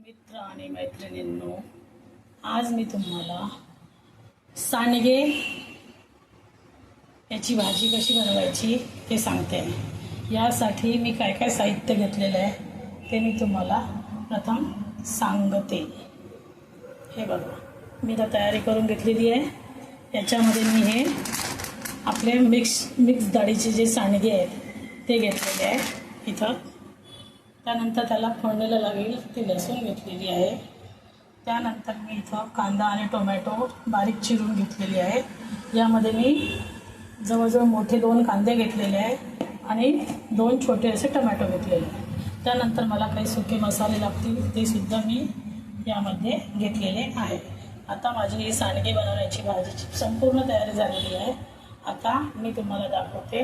मित्र आणि मैत्रिणींनो आज मी तुम्हाला सांडगे याची भाजी कशी बनवायची ते सांगते. यासाठी मी काय काय साहित्य घेतलेलं आहे ते मी तुम्हाला प्रथम सांगते. हे बघा मी तर तयारी करून घेतलेली आहे. याच्यामध्ये मी हे आपले मिक्स मिक्स डाळीचे जे सांडगे आहेत ते घेतलेले आहे. इथं त्यानंतर त्याला फोडणीला लागेल ती लसूण घेतलेली आहे. त्यानंतर मी इथं कांदा आणि टोमॅटो बारीक चिरून घेतलेली आहे. यामध्ये मी जवळजवळ मोठे दोन कांदे घेतलेले आहे आणि दोन छोटे असे टोमॅटो घेतलेले आहे. त्यानंतर मला काही सुके मसाले लागतील ते सुद्धा मी यामध्ये घेतलेले आहे. आता माझी ही सांडगे बनवण्याची भाजीची संपूर्ण तयारी झालेली आहे. आता मी तुम्हाला दाखवते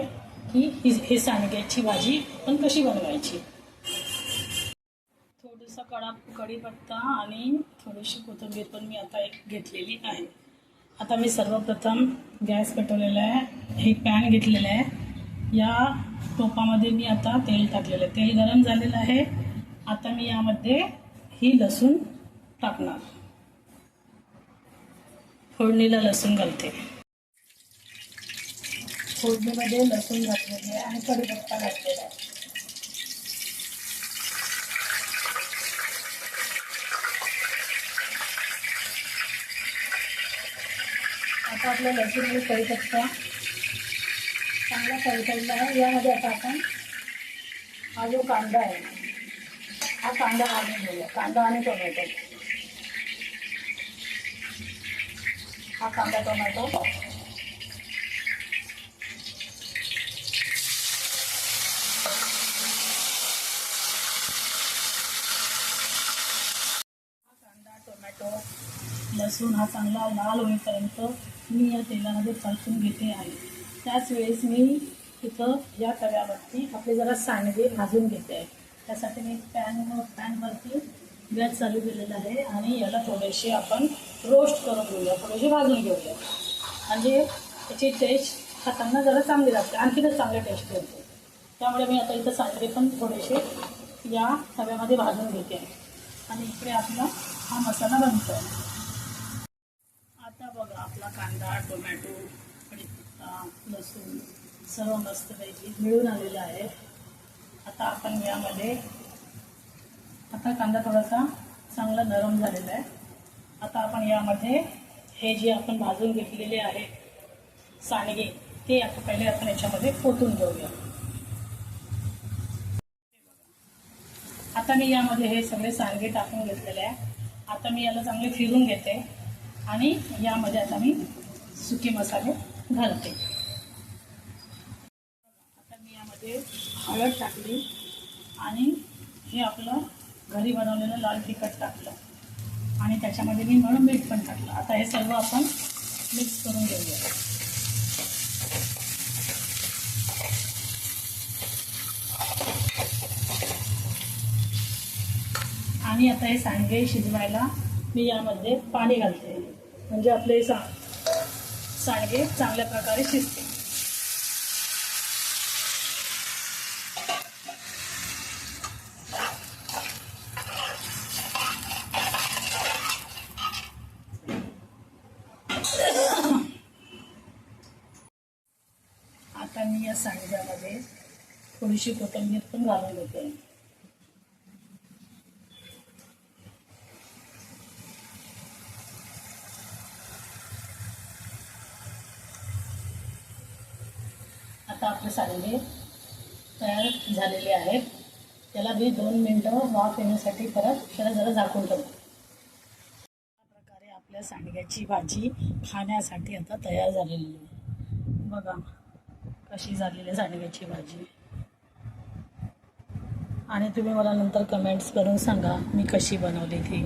की ही ही सांडग्याची भाजी पण कशी बनवायची. थोडंसं कडा कढीपत्ता आणि थोडीशी कोथिंबीर पण मी आता एक घेतलेली आहे. आता मी सर्वप्रथम गॅस पेटवलेला आहे. एक पॅन घेतलेलं आहे. या टोपामध्ये मी आता तेल टाकलेलं आहे. तेल गरम झालेलं आहे. आता मी यामध्ये ही लसूण टाकणार. फोडणीला लसूण घालते. फोडणीमध्ये लसूण घातलेली आहे आणि कढीपत्ता घातलेला आहे. आता आपल्या लसूण आणि कढीपत्ता चांगला तळतळला आहे यामध्ये आता हा जो कांदा आहे हा कांदा घालून घेऊया कांदा आणि टोमॅटो हा कांदा टोमॅटो हा टोमॅटो लसूण हा चांगला लाल होईपर्यंत मी या तेलामध्ये परतून घेते आहे. त्याच वेळेस मी तिथं या तव्यावरती आपले जरा सांडगे भाजून घेते आहे. त्यासाठी मी पॅन पॅनवरती गॅस चालू केलेला आहे आणि याला थोडेसे आपण रोस्ट करून घेऊया. थोडेसे भाजून घेऊया. म्हणजे त्याची टेस्ट खाताना जरा चांगली लागते. आणखीनच चांगली टेस्ट येते. त्यामुळे मी आता इथं सांडगे पण थोडेसे या तव्यामध्ये भाजून घेते आहे. आणि इकडे आपला हा मसाला बनतो आहे कांदा टोमॅटो कढीपत्ता लसूण सर्व मस्तपैकी मिळून आलेलं आहे. आता आपण यामध्ये आता कांदा थोडासा चांगला नरम झालेला आहे. आता आपण यामध्ये हे जे आपण भाजून घेतलेले आहे सांडगे ते आता पहिले आपण याच्यामध्ये पोतून घेऊया. आता मी यामध्ये हे सगळे सांडगे टाकून घेतलेले आहे. आता मी याला चांगले फिरून घेते आणि यामध्ये आता मी सुके मसाले घालते. आता मी यामध्ये हळद टाकली आणि हे आपलं घरी बनवलेलं लाल तिखट टाकलं. आणि त्याच्यामध्ये मी म्हणून मीठ पण टाकलं. आता हे सर्व आपण मिक्स करून घेऊया. आणि आता हे सांडगे शिजवायला मी यामध्ये पाणी घालते. म्हणजे आपले सा सांडगे चांगल्या प्रकारे शिजते. आता मी या सांडग्यामध्ये थोडीशी कोथिंबीर पण घालून घेते. आता आपले सांडगे तयार झालेले आहेत. त्याला मी दोन मिनटं वाफ येण्यासाठी परत त्याला जरा झाकून ठेवू. अशा प्रकारे आपल्या सांडग्याची भाजी खाण्यासाठी आता तयार झालेली आहे. बघा कशी झालेली आहे सांडग्याची भाजी. आणि तुम्ही मला नंतर कमेंट्स करून सांगा मी कशी बनवली ती.